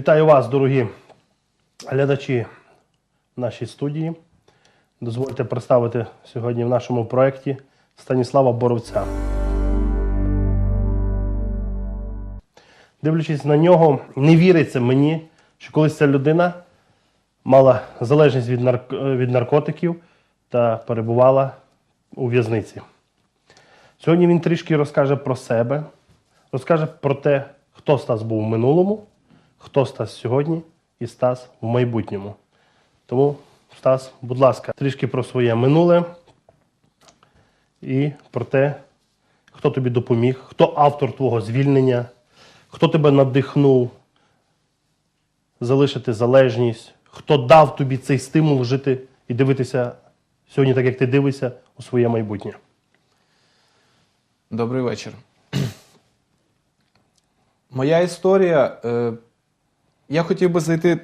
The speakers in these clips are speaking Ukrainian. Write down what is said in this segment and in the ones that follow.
Вітаю вас, дорогі глядачі нашої студії. Дозвольте представити сьогодні в нашому проєкті Станіслава Боровця. Дивлячись на нього, не віриться мені, що колись ця людина мала залежність від, нарк- від наркотиків та перебувала у в'язниці. Сьогодні він трішки розкаже про себе, розкаже про те, хто Стас був в минулому, хто Стас сьогодні і Стас в майбутньому. Тому, Стас, будь ласка, трішки про своє минуле і про те, хто тобі допоміг, хто автор твого звільнення, хто тебе надихнув залишити залежність, хто дав тобі цей стимул жити і дивитися сьогодні, так як ти дивишся, у своє майбутнє. Добрий вечір. Моя історія. Е, я хотів би зайти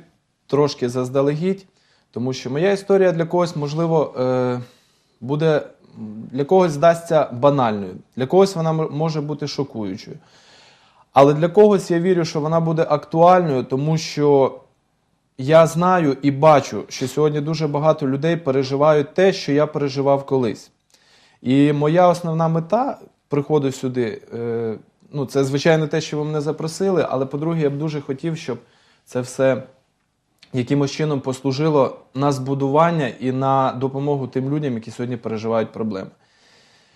трошки заздалегідь, тому що моя історія для когось, можливо, е, буде для когось здасться банальною, для когось вона може бути шокуючою. Але для когось я вірю, що вона буде актуальною, тому що я знаю і бачу, що сьогодні дуже багато людей переживають те, що я переживав колись. І моя основна мета приходу сюди, е, ну, це звичайно те, що ви мене запросили, але по-друге, я б дуже хотів, щоб це все якимось чином послужило на збудування і на допомогу тим людям, які сьогодні переживають проблеми.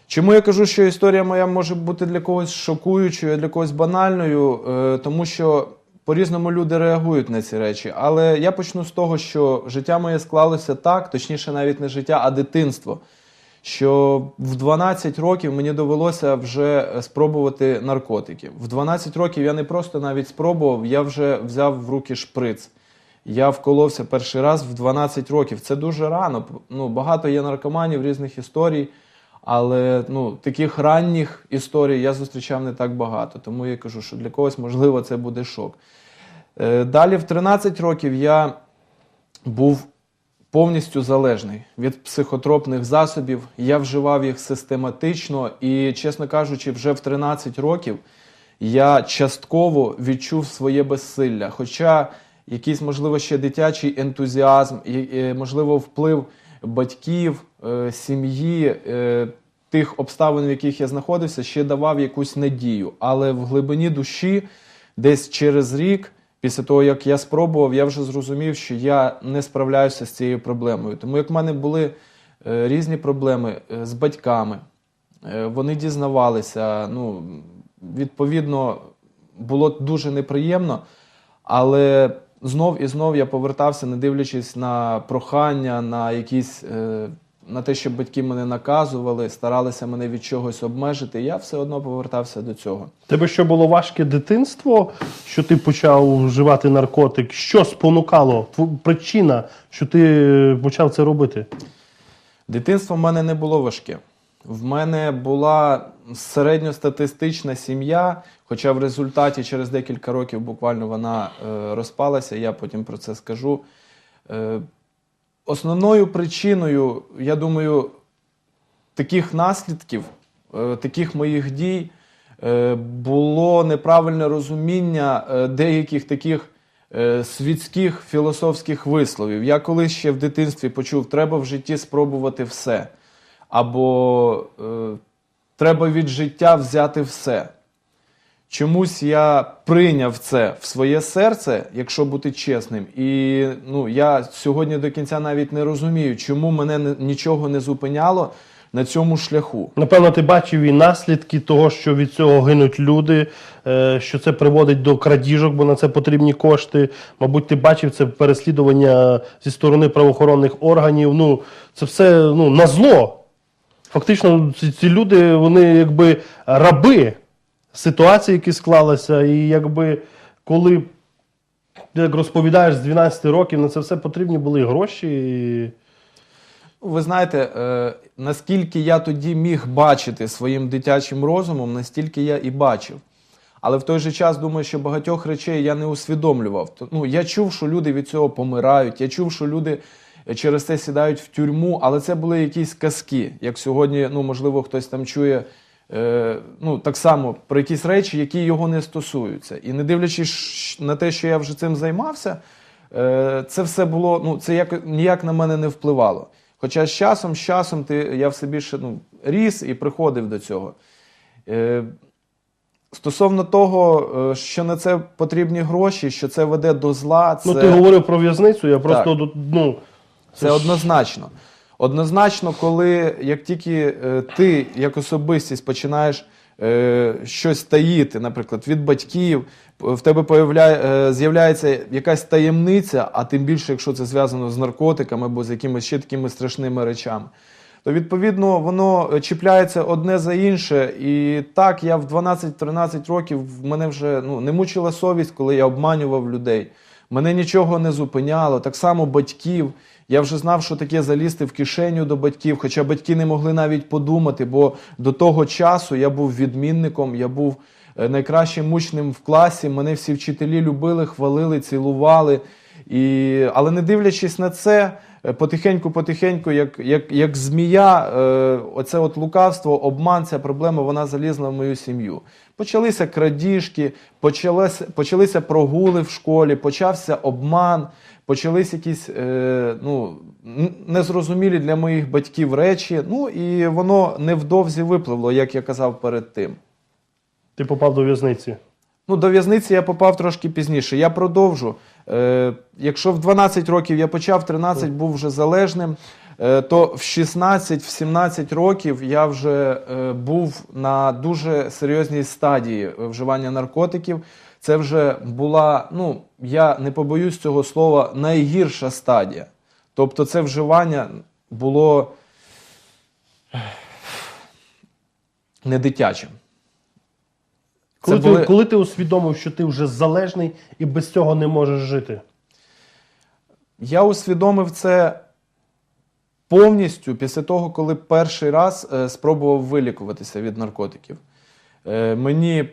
Чому я кажу, що історія моя може бути для когось шокуючою, для когось банальною, Е, тому що по-різному люди реагують на ці речі. Але я почну з того, що життя моє склалося так, точніше, навіть не життя, а дитинство. Що в 12 років мені довелося вже спробувати наркотики. В 12 років я не просто навіть спробував, я вже взяв в руки шприц. Я вколовся перший раз в 12 років. Це дуже рано. Ну, багато є наркоманів різних історій, але ну, таких ранніх історій я зустрічав не так багато. Тому я кажу, що для когось, можливо, це буде шок. Е, Далі, в 13 років, я був повністю залежний від психотропних засобів. Я вживав їх систематично і, чесно кажучи, вже в 13 років я частково відчув своє безсилля. Хоча якийсь, можливо, ще дитячий ентузіазм, можливо, вплив батьків, е, сім'ї, е, тих обставин, в яких я знаходився, ще давав якусь надію. Але в глибині душі, десь через рік, після того, як я спробував, я вже зрозумів, що я не справляюся з цією проблемою. Тому як в мене були е, різні проблеми е, з батьками, Е, Вони дізнавалися. Ну, відповідно, було дуже неприємно, але знов і знов я повертався, не дивлячись на прохання, на якісь. Е, На те, щоб батьки мене наказували, старалися мене від чогось обмежити, я все одно повертався до цього. Тебе що було важке дитинство, що ти почав вживати наркотик? Що спонукало? Причина, що ти е, почав це робити? Дитинство в мене не було важке. В мене була середньостатистична сім'я, хоча в результаті через декілька років буквально вона е, розпалася, я потім про це скажу. Основною причиною, я думаю, таких наслідків, е, таких моїх дій е, було неправильне розуміння е, деяких таких світських філософських висловів. Я колись ще в дитинстві почув, треба в житті спробувати все. Або треба від життя взяти все. Чомусь я прийняв це в своє серце, якщо бути чесним. І ну, я сьогодні до кінця навіть не розумію, чому мене нічого не зупиняло на цьому шляху. Напевно, ти бачив і наслідки того, що від цього гинуть люди, е, що це приводить до крадіжок, бо на це потрібні кошти. Мабуть, ти бачив це переслідування зі сторони правоохоронних органів. Ну, це все ну, на зло. Фактично, ці, люди, вони якби раби ситуації, які склалися, і якби коли як розповідаєш з 12 років, на це все потрібні були гроші. І... Ви знаєте, е, наскільки я тоді міг бачити своїм дитячим розумом, настільки я і бачив. Але в той же час думаю, що багатьох речей я не усвідомлював. Ну, я чув, що люди від цього помирають. Я чув, що люди е, через це сідають в тюрму, але це були якісь казки. Як сьогодні, ну можливо, хтось там чує ну, так само про якісь речі, які його не стосуються. І не дивлячись на те, що я вже цим займався, е, це все було, ну, це як, ніяк на мене не впливало. Хоча з часом, з часом ти, я все більше ну, ріс і приходив до цього. Е, Стосовно того, е, що на це потрібні гроші, що це веде до зла, це, Ну, ти говорив про в'язницю, я просто Так. ну, це ж- однозначно. Однозначно, коли як тільки е, ти як особистість починаєш е, щось таїти, наприклад, від батьків, в тебе е, з'являється якась таємниця, а тим більше, якщо це зв'язано з наркотиками або з якимись ще такими страшними речами. То відповідно воно чіпляється одне за інше. І так я в 12-13 років в мене вже ну, не мучила совість, коли я обманював людей. Мене нічого не зупиняло. Так само батьків. Я вже знав, що таке залізти в кишеню до батьків, хоча батьки не могли навіть подумати, бо до того часу я був відмінником, я був е, найкращим учнем в класі. Мене всі вчителі любили, хвалили, цілували. І... Але не дивлячись на це, потихеньку-потихеньку, як, як, як змія, е, оце от лукавство, обман, ця проблема, вона залізла в мою сім'ю. Почалися крадіжки, почалися, почалися прогули в школі, почався обман, почались якісь е, ну, незрозумілі для моїх батьків речі. Ну і воно невдовзі випливло, як я казав перед тим. ти попав до в'язниці. Ну, до в'язниці я попав трошки пізніше. Я продовжу. Е, якщо в 12 років я почав, 13 був вже залежним, е, то в 16, в 17 років я вже е, був на дуже серйозній стадії вживання наркотиків. Це вже була, ну, я не побоюсь цього слова, найгірша стадія. Тобто це вживання було не дитячим. Коли, Це ти, були- коли ти усвідомив, що ти вже залежний і без цього не можеш жити? Я усвідомив це повністю після того, коли перший раз е, спробував вилікуватися від наркотиків. Е, мені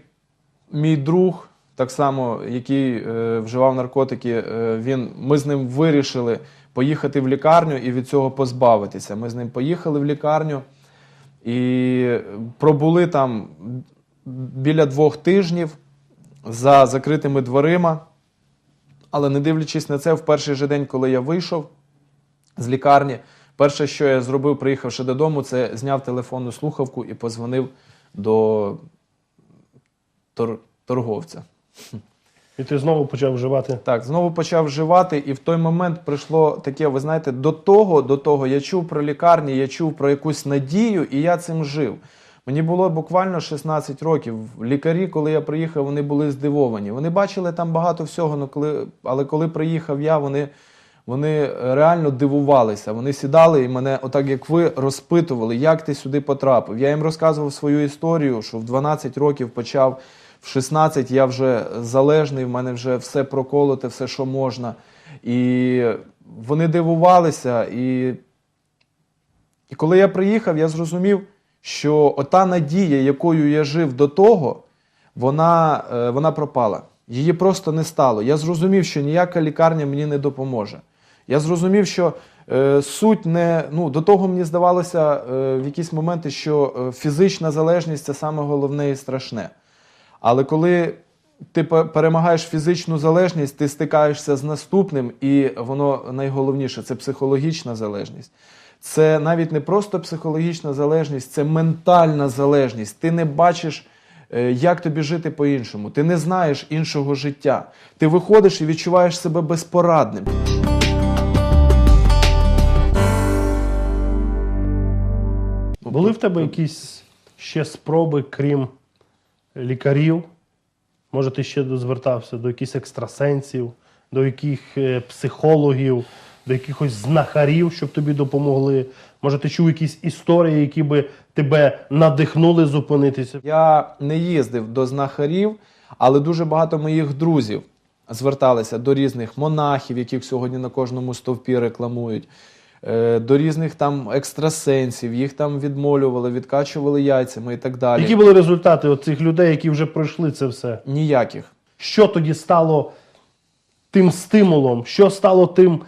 мій друг, так само, який е, вживав наркотики, е, він, ми з ним вирішили поїхати в лікарню і від цього позбавитися. Ми з ним поїхали в лікарню і пробули там біля двох тижнів за закритими дверима. Але не дивлячись на це, в перший же день, коли я вийшов з лікарні, перше, що я зробив, приїхавши додому, це зняв телефонну слухавку і позвонив до тор- торговця. І ти знову почав вживати. Так, знову почав вживати, і в той момент прийшло таке, ви знаєте, до того, до того я чув про лікарні, я чув про якусь надію, і я цим жив. Мені було буквально 16 років. Лікарі, коли я приїхав, вони були здивовані. Вони бачили там багато всього, але коли, але коли приїхав я, вони, вони реально дивувалися. Вони сідали і мене, отак як ви, розпитували, як ти сюди потрапив. Я їм розказував свою історію, що в 12 років почав, в 16 я вже залежний, в мене вже все проколоте, все, що можна. І вони дивувалися. І і коли я приїхав, я зрозумів, що ота надія, якою я жив до того, вона, е, вона пропала. Її просто не стало. Я зрозумів, що ніяка лікарня мені не допоможе. Я зрозумів, що е, суть не ну, до того мені здавалося е, в якісь моменти, що е, фізична залежність це саме головне і страшне. Але коли ти перемагаєш фізичну залежність, ти стикаєшся з наступним, і воно найголовніше це психологічна залежність. Це навіть не просто психологічна залежність, це ментальна залежність. Ти не бачиш, е, як тобі жити по-іншому. Ти не знаєш іншого життя. Ти виходиш і відчуваєш себе безпорадним. Були в тебе якісь ще спроби, крім лікарів? Може, ти ще звертався до якихось екстрасенсів, до яких е, психологів, до якихось знахарів, щоб тобі допомогли? Може, ти чув якісь історії, які би тебе надихнули зупинитися? Я не їздив до знахарів, але дуже багато моїх друзів зверталися до різних монахів, яких сьогодні на кожному стовпі рекламують, е, до різних там екстрасенсів, їх там відмолювали, відкачували яйцями і так далі. Які були результати от цих людей, які вже пройшли це все? Ніяких. Що тоді стало тим стимулом? Що стало тим,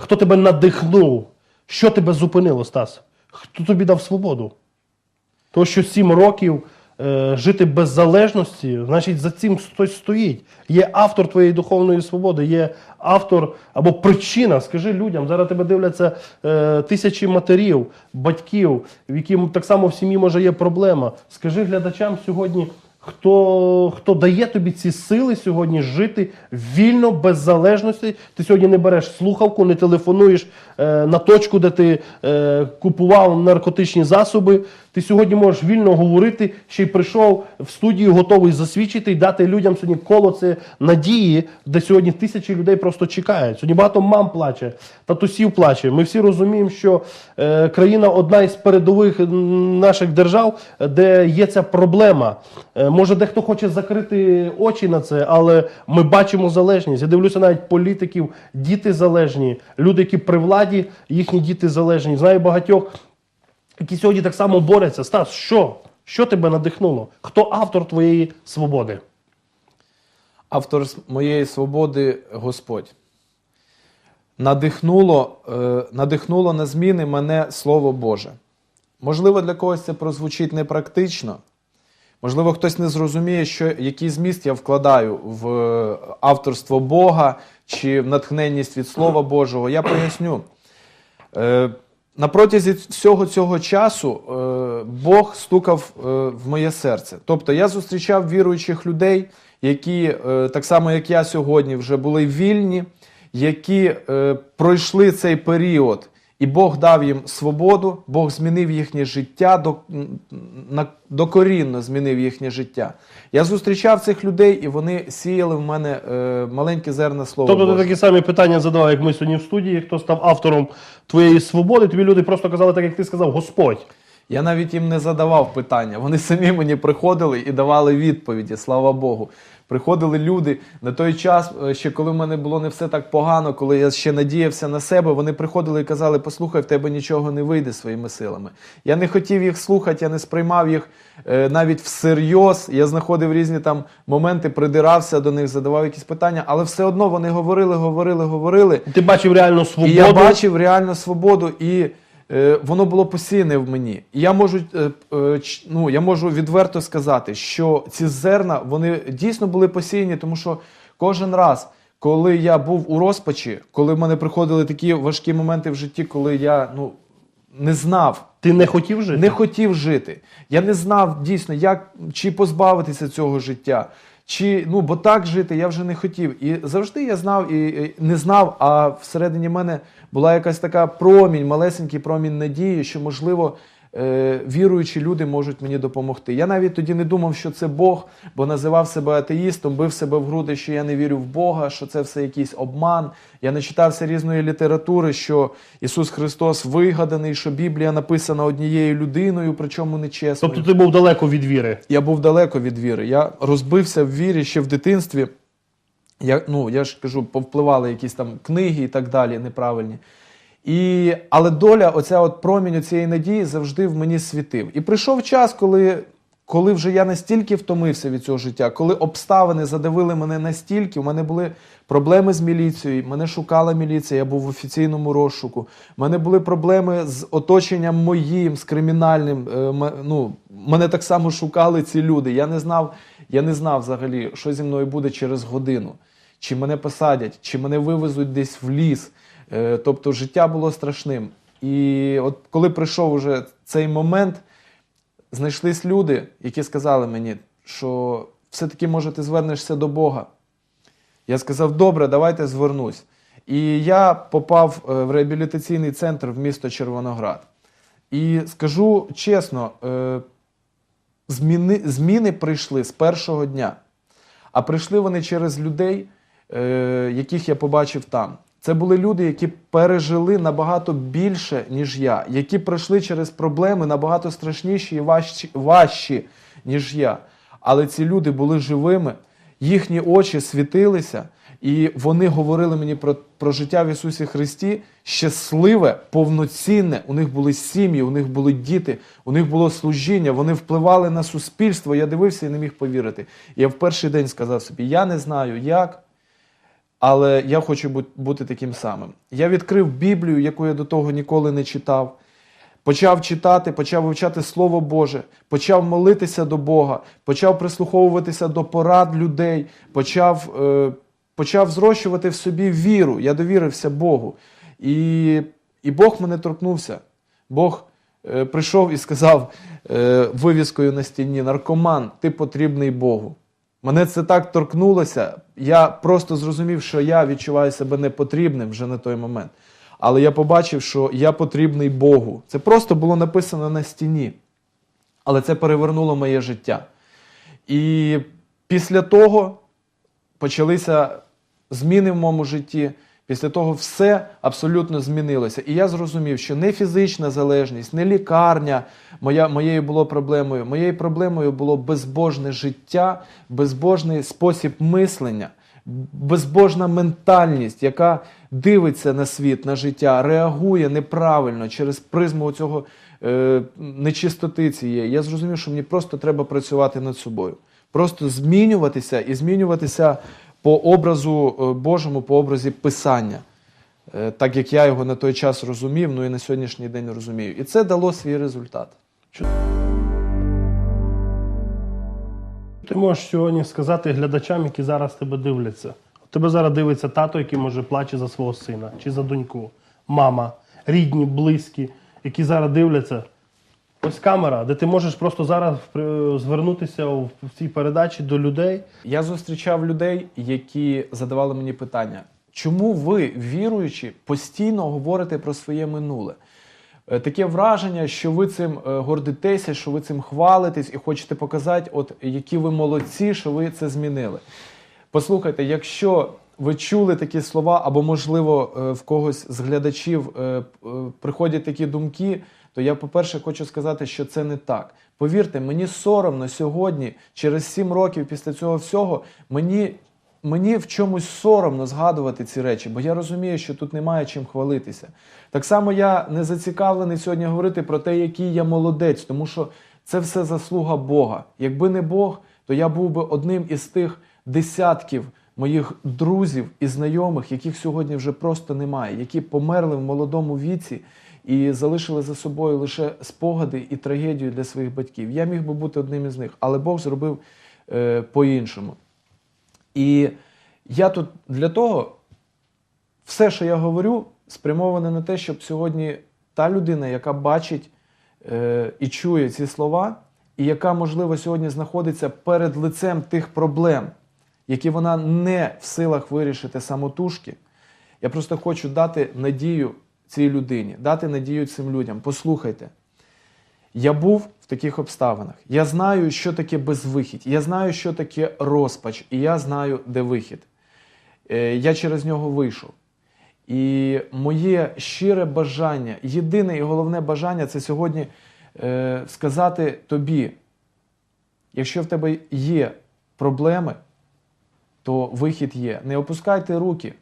хто тебе надихнув? Що тебе зупинило, Стас? Хто тобі дав свободу? То, що сім років е, жити без залежності, значить за цим хтось стоїть. Є автор твоєї духовної свободи, є автор або причина. Скажи людям, зараз тебе дивляться е, тисячі матерів, батьків, в яким так само в сім'ї може є проблема. Скажи глядачам сьогодні. Хто, хто дає тобі ці сили сьогодні жити вільно, без залежності? Ти сьогодні не береш слухавку, не телефонуєш е, на точку, де ти е, купував наркотичні засоби. Ти сьогодні можеш вільно говорити, ще й прийшов в студію, готовий засвідчити і дати людям сьогодні коло це надії, де сьогодні тисячі людей просто чекають. Сьогодні багато мам плаче, татусів плаче. Ми всі розуміємо, що е, країна одна із передових наших держав, де є ця проблема. Е, може, дехто хоче закрити очі на це, але ми бачимо залежність. Я дивлюся навіть політиків, діти залежні, люди, які при владі, їхні діти залежні. Знаю багатьох, які сьогодні так само борються. Стас, що? Що тебе надихнуло? Хто автор твоєї свободи? Автор моєї свободи Господь. Надихнуло, е, надихнуло на зміни мене Слово Боже. Можливо, для когось це прозвучить непрактично. Можливо, хтось не зрозуміє, що який зміст я вкладаю в е, авторство Бога чи в натхненність від Слова Божого. Я поясню. Е, на протязі всього цього часу е, Бог стукав е, в моє серце. Тобто я зустрічав віруючих людей, які, е, так само як я сьогодні, вже були вільні, які е, пройшли цей період, і Бог дав їм свободу, Бог змінив їхнє життя, докорінно змінив їхнє життя. Я зустрічав цих людей, і вони сіяли в мене е, маленьке зерна слова. Тобто ти такі самі питання задавав, як ми сьогодні в студії, хто став автором твоєї свободи, тобі люди просто казали, так як ти сказав, Господь. Я навіть їм не задавав питання. Вони самі мені приходили і давали відповіді, слава Богу. Приходили люди на той час, е, ще коли в мене було не все так погано, коли я ще надіявся на себе. Вони приходили і казали: послухай, в тебе нічого не вийде своїми силами. Я не хотів їх слухати, я не сприймав їх е, навіть всерйоз. Я знаходив різні там моменти, придирався до них, задавав якісь питання, але все одно вони говорили, говорили, говорили. Ти бачив реальну свободу. І я бачив реальну свободу, і воно було посіяне в мені. І я можу, е, е, ну, я можу відверто сказати, що ці зерна вони дійсно були посіяні, тому що кожен раз, коли я був у розпачі, коли в мене приходили такі важкі моменти в житті, коли я ну, не знав. Ти не хотів жити? Не хотів жити. Я не знав дійсно, як чи позбавитися цього життя, чи ну бо так жити я вже не хотів. І завжди я знав і, не знав. А всередині мене була якась така промінь, малесенький промінь надії, що можливо. Е, Віруючі люди можуть мені допомогти. Я навіть тоді не думав, що це Бог, бо називав себе атеїстом, бив себе в груди, що я не вірю в Бога, що це все якийсь обман. Я не читався різної літератури, що Ісус Христос вигаданий, що Біблія написана однією людиною, причому нечесною. Тобто ти був далеко від віри. Я був далеко від віри. Я розбився в вірі ще в дитинстві. Я, ну, я ж кажу, повпливали якісь там книги і так далі, неправильні. І, але доля, оця от промінь цієї надії завжди в мені світив. І прийшов час, коли, коли вже я настільки втомився від цього життя, коли обставини задавили мене настільки, у мене були проблеми з міліцією, мене шукала міліція, я був в офіційному розшуку. У мене були проблеми з оточенням моїм, з кримінальним. е, ну, мене так само шукали ці люди. Я не знав, я не знав взагалі, що зі мною буде через годину. Чи мене посадять, чи мене вивезуть десь в ліс. Е, Тобто життя було страшним. І от коли прийшов уже цей момент, знайшлись люди, які сказали мені, що все-таки може ти звернешся до Бога. Я сказав, добре, давайте звернусь. І я попав е, в реабілітаційний центр в місто Червоноград. І скажу чесно, е, зміни, зміни прийшли з першого дня. А прийшли вони через людей, яких я побачив там. Це були люди, які пережили набагато більше, ніж я, які пройшли через проблеми набагато страшніші і важчі, важчі ніж я. Але ці люди були живими, їхні очі світилися, і вони говорили мені про, про життя в Ісусі Христі щасливе, повноцінне. У них були сім'ї, у них були діти, у них було служіння, вони впливали на суспільство. Я дивився і не міг повірити. Я в перший день сказав собі: я не знаю як, але я хочу бути таким самим. Я відкрив Біблію, яку я до того ніколи не читав. почав читати, почав вивчати Слово Боже, почав молитися до Бога, почав прислуховуватися до порад людей, почав, е, почав зрощувати в собі віру. Я довірився Богу. І, і Бог мене торкнувся. Бог е, прийшов і сказав е, вивіскою на стіні: наркоман, ти потрібний Богу. Мене це так торкнулося. Я просто зрозумів, що я відчуваю себе непотрібним вже на той момент. Але я побачив, що я потрібний Богу. Це просто було написано на стіні. Але це перевернуло моє життя. І після того почалися зміни в моєму житті. Після того все абсолютно змінилося. І я зрозумів, що не фізична залежність, не лікарня моя, моєю було проблемою. Моєю проблемою було безбожне життя, безбожний спосіб мислення, безбожна ментальність, яка дивиться на світ, на життя, реагує неправильно через призму цього е, нечистоти цієї. Я зрозумів, що мені просто треба працювати над собою. Просто змінюватися і змінюватися по образу е, Божому, по образі Писання, Е, так як я його на той час розумів, ну і на сьогоднішній день розумію. І це дало свій результат. Ти можеш сьогодні сказати глядачам, які зараз тебе дивляться. Тебе зараз дивиться тато, який може плаче за свого сина чи за доньку, мама, рідні, близькі, які зараз дивляться. Ось камера, де ти можеш просто зараз е, звернутися в цій передачі до людей. Я зустрічав людей, які задавали мені питання, чому ви, віруючи, постійно говорите про своє минуле? Е, Таке враження, що ви цим е, гордитеся, що ви цим хвалитесь і хочете показати, от які ви молодці, що ви це змінили. Послухайте, якщо ви чули такі слова, або, можливо, в когось з глядачів приходять такі думки, то я, по-перше, хочу сказати, що це не так. Повірте, мені соромно сьогодні, через сім років після цього всього, мені, мені в чомусь соромно згадувати ці речі, бо я розумію, що тут немає чим хвалитися. Так само я не зацікавлений сьогодні говорити про те, який я молодець, тому що це все заслуга Бога. Якби не Бог, то я був би одним із тих десятків моїх друзів і знайомих, яких сьогодні вже просто немає, які померли в молодому віці і залишили за собою лише спогади і трагедію для своїх батьків. Я міг би бути одним із них, але Бог зробив е, по-іншому. І я тут для того, все, що я говорю, спрямоване на те, щоб сьогодні та людина, яка бачить е, і чує ці слова, і яка, можливо, сьогодні знаходиться перед лицем тих проблем, які вона не в силах вирішити самотужки, я просто хочу дати надію цій людині, дати надію цим людям. Послухайте. Я був в таких обставинах. Я знаю, що таке безвихідь. Я знаю, що таке розпач, і я знаю, де вихід. Е, Я через нього вийшов. І моє щире бажання, єдине і головне бажання це сьогодні е, сказати тобі: якщо в тебе є проблеми, то вихід є. Не опускайте руки,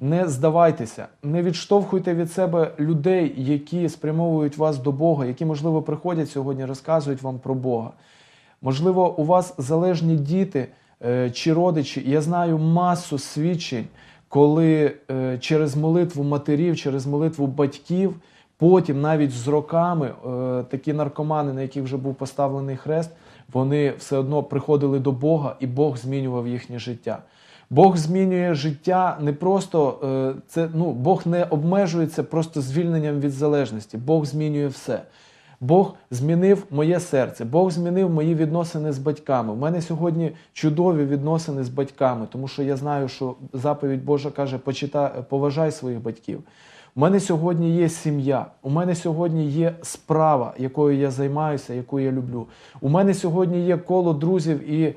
не здавайтеся, не відштовхуйте від себе людей, які спрямовують вас до Бога, які, можливо, приходять сьогодні, розказують вам про Бога. Можливо, у вас залежні діти е, чи родичі. Я знаю масу свідчень, коли е, через молитву матерів, через молитву батьків, потім навіть з роками е, такі наркомани, на яких вже був поставлений хрест, вони все одно приходили до Бога, і Бог змінював їхнє життя. Бог змінює життя не просто е, це ну Бог не обмежується просто звільненням від залежності. Бог змінює все. Бог змінив моє серце, Бог змінив мої відносини з батьками. У мене сьогодні чудові відносини з батьками, тому що я знаю, що заповідь Божа каже: почитай, поважай своїх батьків. У мене сьогодні є сім'я, у мене сьогодні є справа, якою я займаюся, яку я люблю. У мене сьогодні є коло друзів і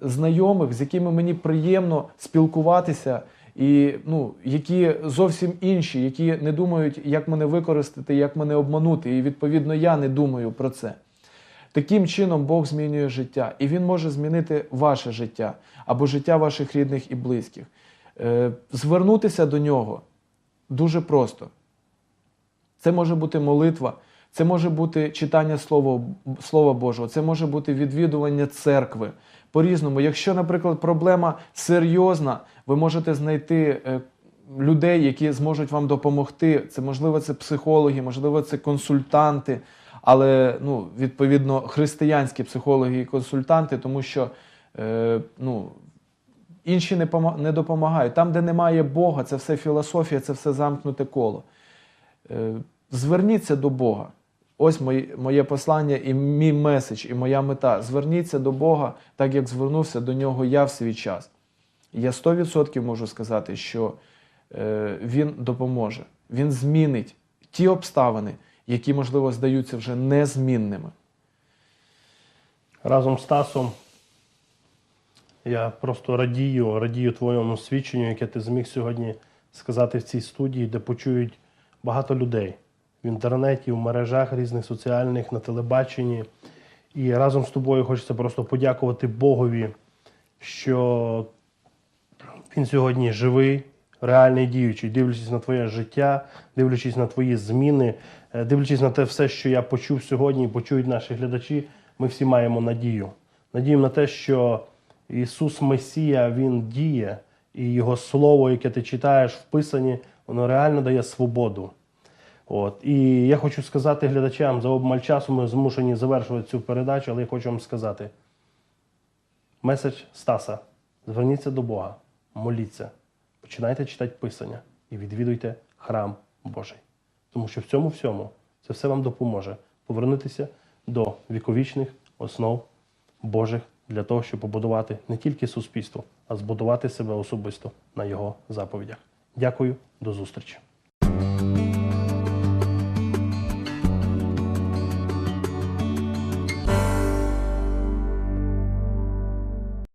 знайомих, з якими мені приємно спілкуватися, і ну, які зовсім інші, які не думають, як мене використати, як мене обманути. І відповідно я не думаю про це. Таким чином Бог змінює життя, і Він може змінити ваше життя або життя ваших рідних і близьких. Е, звернутися до нього дуже просто. Це може бути молитва, це може бути читання Слова, Слова Божого, це може бути відвідування церкви. По-різному, якщо, наприклад, проблема серйозна, ви можете знайти е, людей, які зможуть вам допомогти. Це можливо, це психологи, можливо, це консультанти, але ну, відповідно християнські психологи і консультанти, тому що е, ну, інші не, допомагають. Там, де немає Бога, це все філософія, це все замкнуте коло. Е, Зверніться до Бога. Ось моє, послання і мій меседж, і моя мета. Зверніться до Бога, так як звернувся до нього я в свій час. Я 100% можу сказати, що е, він допоможе. Він змінить ті обставини, які, можливо, здаються вже незмінними. Разом з Тасом я просто радію, радію твоєму свідченню, яке ти зміг сьогодні сказати в цій студії, де почують багато людей в інтернеті, в мережах різних соціальних, на телебаченні. І разом з тобою хочеться просто подякувати Богові, що він сьогодні живий, реальний діючий, дивлячись на твоє життя, дивлячись на твої зміни, е, дивлячись на те все, що я почув сьогодні, і почують наші глядачі, ми всі маємо надію. Надію на те, що Ісус Месія Він діє, і Його Слово, яке ти читаєш в Писанні, воно реально дає свободу. От. І я хочу сказати глядачам, за обмаль часу ми змушені завершувати цю передачу, але я хочу вам сказати: меседж Стаса. Зверніться до Бога, моліться, починайте читати Писання і відвідуйте храм Божий. Тому що в цьому всьому це все вам допоможе повернутися до віковічних основ Божих для того, щоб побудувати не тільки суспільство, а збудувати себе особисто на його заповідях. Дякую, до зустрічі.